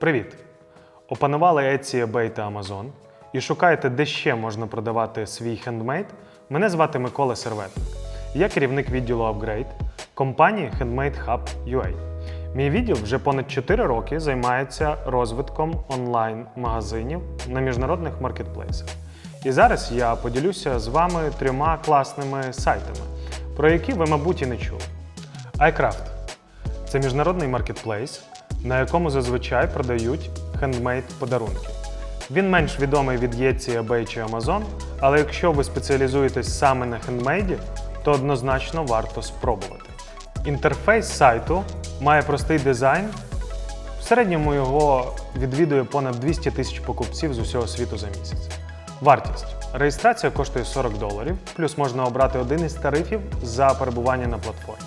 Привіт! Опанували Etsy, eBay та Amazon і шукаєте, де ще можна продавати свій хендмейд? Мене звати Микола Серветник. Я керівник відділу Upgrade компанії Handmade Hub UA. Мій відділ вже понад 4 роки займається розвитком онлайн-магазинів на міжнародних маркетплейсах. І зараз я поділюся з вами трьома класними сайтами, про які ви, мабуть, і не чули. iCraft це міжнародний маркетплейс, на якому зазвичай продають хендмейд подарунки. Він менш відомий від Etsy, eBay чи Amazon, але якщо ви спеціалізуєтесь саме на хендмейді, то однозначно варто спробувати. Інтерфейс сайту має простий дизайн. В середньому його відвідує понад 200 тисяч покупців з усього світу за місяць. Вартість. Реєстрація коштує 40 доларів, плюс можна обрати один із тарифів за перебування на платформі.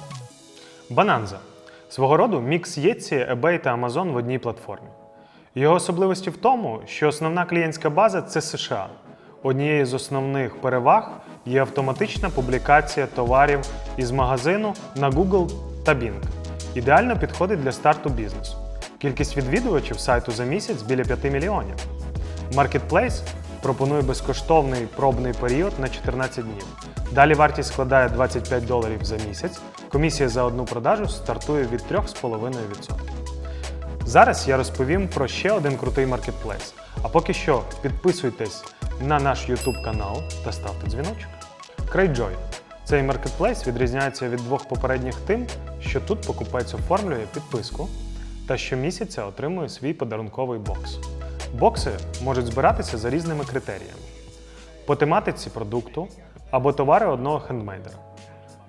Бананза свого роду мікс Etsy, eBay та Amazon в одній платформі. Його особливості в тому, що основна клієнтська база це США. Однією з основних переваг є автоматична публікація товарів із магазину на Google та Bing. Ідеально підходить для старту бізнесу. Кількість відвідувачів сайту за місяць біля 5 мільйонів. Marketplace пропонує безкоштовний пробний період на 14 днів. Далі вартість складає 25 доларів за місяць. Комісія за одну продажу стартує від 3,5%. Зараз я розповім про ще один крутий маркетплейс. А поки що підписуйтесь на наш YouTube канал та ставте дзвіночок. Cratejoy. Цей маркетплейс відрізняється від двох попередніх тим, що тут покупець оформлює підписку та щомісяця отримує свій подарунковий бокс. Бокси можуть збиратися за різними критеріями: по тематиці продукту або товари одного хендмейдера.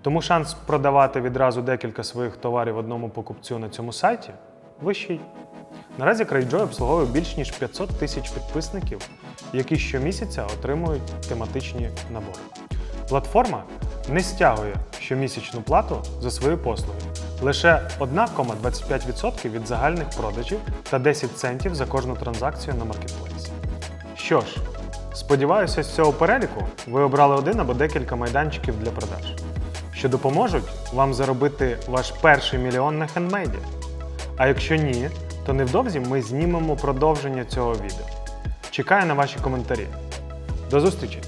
Тому шанс продавати відразу декілька своїх товарів одному покупцю на цьому сайті вищий. Наразі Cratejoy обслуговує більш ніж 500 тисяч підписників, які щомісяця отримують тематичні набори. Платформа не стягує щомісячну плату за свої послуги. Лише 1,25% від загальних продажів та 10 центів за кожну транзакцію на маркетплейсі. Що ж, сподіваюся, з цього переліку ви обрали один або декілька майданчиків для продаж, що допоможуть вам заробити ваш перший мільйон на хендмейді. А якщо ні, то невдовзі ми знімемо продовження цього відео. Чекаю на ваші коментарі. До зустрічі!